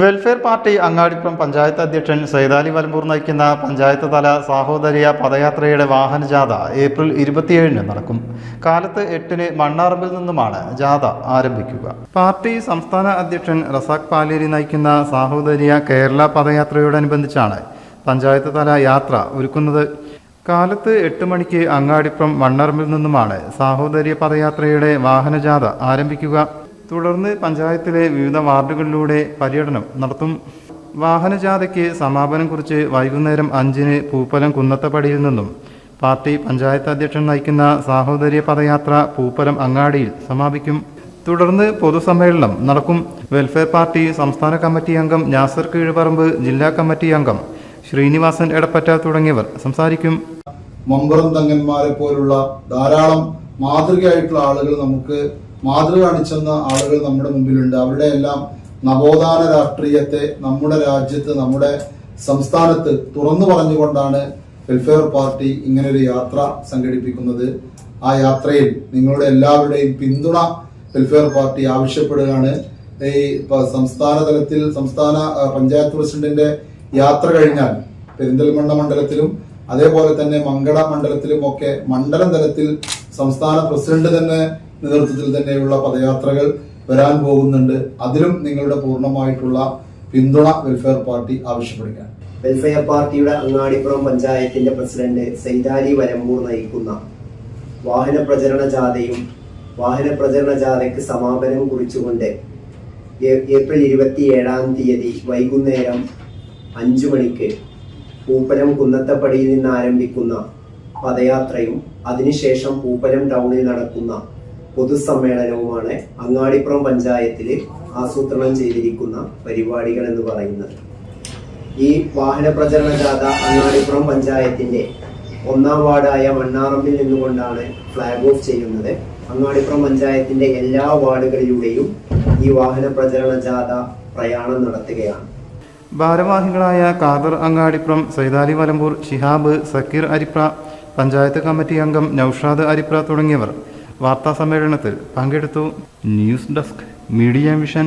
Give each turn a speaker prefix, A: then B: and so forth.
A: Welfare party Angadipuram panchayat അധ്യക്ഷൻ സൈതാലി വലമ്പൂർ നയിക്കുന്ന പഞ്ചായത്ത് തല സാഹോദര്യ പദയാത്രയുടെ വാഹനജാഥ ഏപ്രിൽ ഇരുപത്തിയേഴിന് നടക്കും. കാലത്ത് എട്ടിന് മണ്ണാറമ്പിൽ നിന്നുമാണ് ജാഥ ആരംഭിക്കുക. പാർട്ടി സംസ്ഥാന അധ്യക്ഷൻ റസാഖ് പാലേരി നയിക്കുന്ന സാഹോദര്യ കേരള പദയാത്രയോടനുബന്ധിച്ചാണ് പഞ്ചായത്ത് തല യാത്ര ഒരുക്കുന്നത്. കാലത്ത് എട്ട് മണിക്ക് അങ്ങാടിപ്പുറം മണ്ണറമ്പിൽ നിന്നുമാണ് സാഹോദര്യ പദയാത്രയുടെ വാഹനജാഥ ആരംഭിക്കുക. തുടർന്ന് പഞ്ചായത്തിലെ വിവിധ വാർഡുകളിലൂടെ പര്യടനം നടത്തും. വാഹനജാഥയ്ക്ക് സമാപനം കുറിച്ച് വൈകുന്നേരം അഞ്ചിന് പൂപ്പലം കുന്നത്തപ്പടിയിൽ നിന്നും പാർട്ടി പഞ്ചായത്ത് അധ്യക്ഷൻ നയിക്കുന്ന സാഹോദര്യ പദയാത്ര പൂപ്പലം അങ്ങാടിയിൽ സമാപിക്കും. തുടർന്ന് പൊതുസമ്മേളനം നടക്കും. വെൽഫെയർ പാർട്ടി സംസ്ഥാന കമ്മിറ്റി അംഗം നാസർ കീഴുപറമ്പ് ജില്ലാ കമ്മിറ്റി അംഗം ശ്രീനിവാസൻ എടപ്പറ്റ തുടങ്ങിയവർ സംസാരിക്കും.
B: മമ്പറം തങ്ങന്മാരെ പോലുള്ള ധാരാളം മാതൃകയായിട്ടുള്ള ആളുകൾ നമുക്ക് മാതൃക കാണിച്ചെന്ന ആളുകൾ നമ്മുടെ മുമ്പിലുണ്ട്. അവരുടെ എല്ലാം നവോത്ഥാന രാഷ്ട്രീയത്തെ നമ്മുടെ രാജ്യത്ത് നമ്മുടെ സംസ്ഥാനത്ത് തുറന്നു പറഞ്ഞുകൊണ്ടാണ് വെൽഫെയർ പാർട്ടി ഇങ്ങനൊരു യാത്ര സംഘടിപ്പിക്കുന്നത്. ആ യാത്രയിൽ നിങ്ങളുടെ എല്ലാവരുടെയും പിന്തുണ വെൽഫെയർ പാർട്ടി ആവശ്യപ്പെടുകയാണ്. ഈ സംസ്ഥാന തലത്തിൽ സംസ്ഥാന പഞ്ചായത്ത് പ്രസിഡന്റിന്റെ യാത്ര കഴിഞ്ഞാൽ പെരിന്തൽമണ്ണ മണ്ഡലത്തിലും അതേപോലെ തന്നെ മങ്കട മണ്ഡലത്തിലും ഒക്കെ മണ്ഡലം തലത്തിൽ സംസ്ഥാന പ്രസിഡന്റ് തന്നെ നേതൃത്വത്തിൽ തന്നെയുള്ള പദയാത്രകൾ വരാൻ പോകുന്നുണ്ട്. അതിലും നിങ്ങളുടെ പൂർണമായിട്ടുള്ള പിന്തുണ വെൽഫെയർ പാർട്ടി ആവശ്യപ്പെടുകയാണ്.
C: വെൽഫെയർ പാർട്ടിയുടെ അങ്ങാടിപ്പുറം പഞ്ചായത്തിന്റെ പ്രസിഡന്റ് സൈതാലി വരമ്പൂർ നയിക്കുന്ന വാഹന പ്രചരണ ജാഥയും വാഹന പ്രചരണ ജാഥയ്ക്ക് സമാപനം കുറിച്ചുകൊണ്ട് ഏപ്രിൽ ഇരുപത്തി ഏഴാം തീയതി വൈകുന്നേരം അഞ്ചു മണിക്ക് പൂപ്പലം കുന്നത്തപ്പടിയിൽ നിന്ന് ആരംഭിക്കുന്ന പദയാത്രയും അതിനുശേഷം പൂപ്പലം ടൗണിൽ നടക്കുന്ന പൊതുസമ്മേളനവുമാണ് അങ്ങാടിപ്പുറം പഞ്ചായത്തിൽ ആസൂത്രണം ചെയ്തിരിക്കുന്ന പരിപാടികൾ എന്ന് പറയുന്നത്. ഈ വാഹന പ്രചരണ ജാഥ അങ്ങാടിപ്പുറം പഞ്ചായത്തിന്റെ ഒന്നാം വാർഡായ മണ്ണാറമ്പിൽ നിന്നുകൊണ്ടാണ് ഫ്ലാഗ് ഓഫ് ചെയ്യുന്നത്. അങ്ങാടിപ്പുറം പഞ്ചായത്തിന്റെ എല്ലാ വാർഡുകളിലൂടെയും ഈ വാഹന പ്രചരണ ജാഥ പ്രയാണം നടത്തുകയാണ്.
A: ഭാരവാഹികളായ കാദർ അങ്ങാടിപ്പുറം സൈതാലി വലമ്പൂർ ഷിഹാബ് സക്കീർ അരിപ്ര പഞ്ചായത്ത് കമ്മിറ്റി അംഗം നൌഷാദ് അരിപ്ര തുടങ്ങിയവർ വാർത്താ സമ്മേളനത്തിൽ പങ്കെടുത്തു. News desk media vision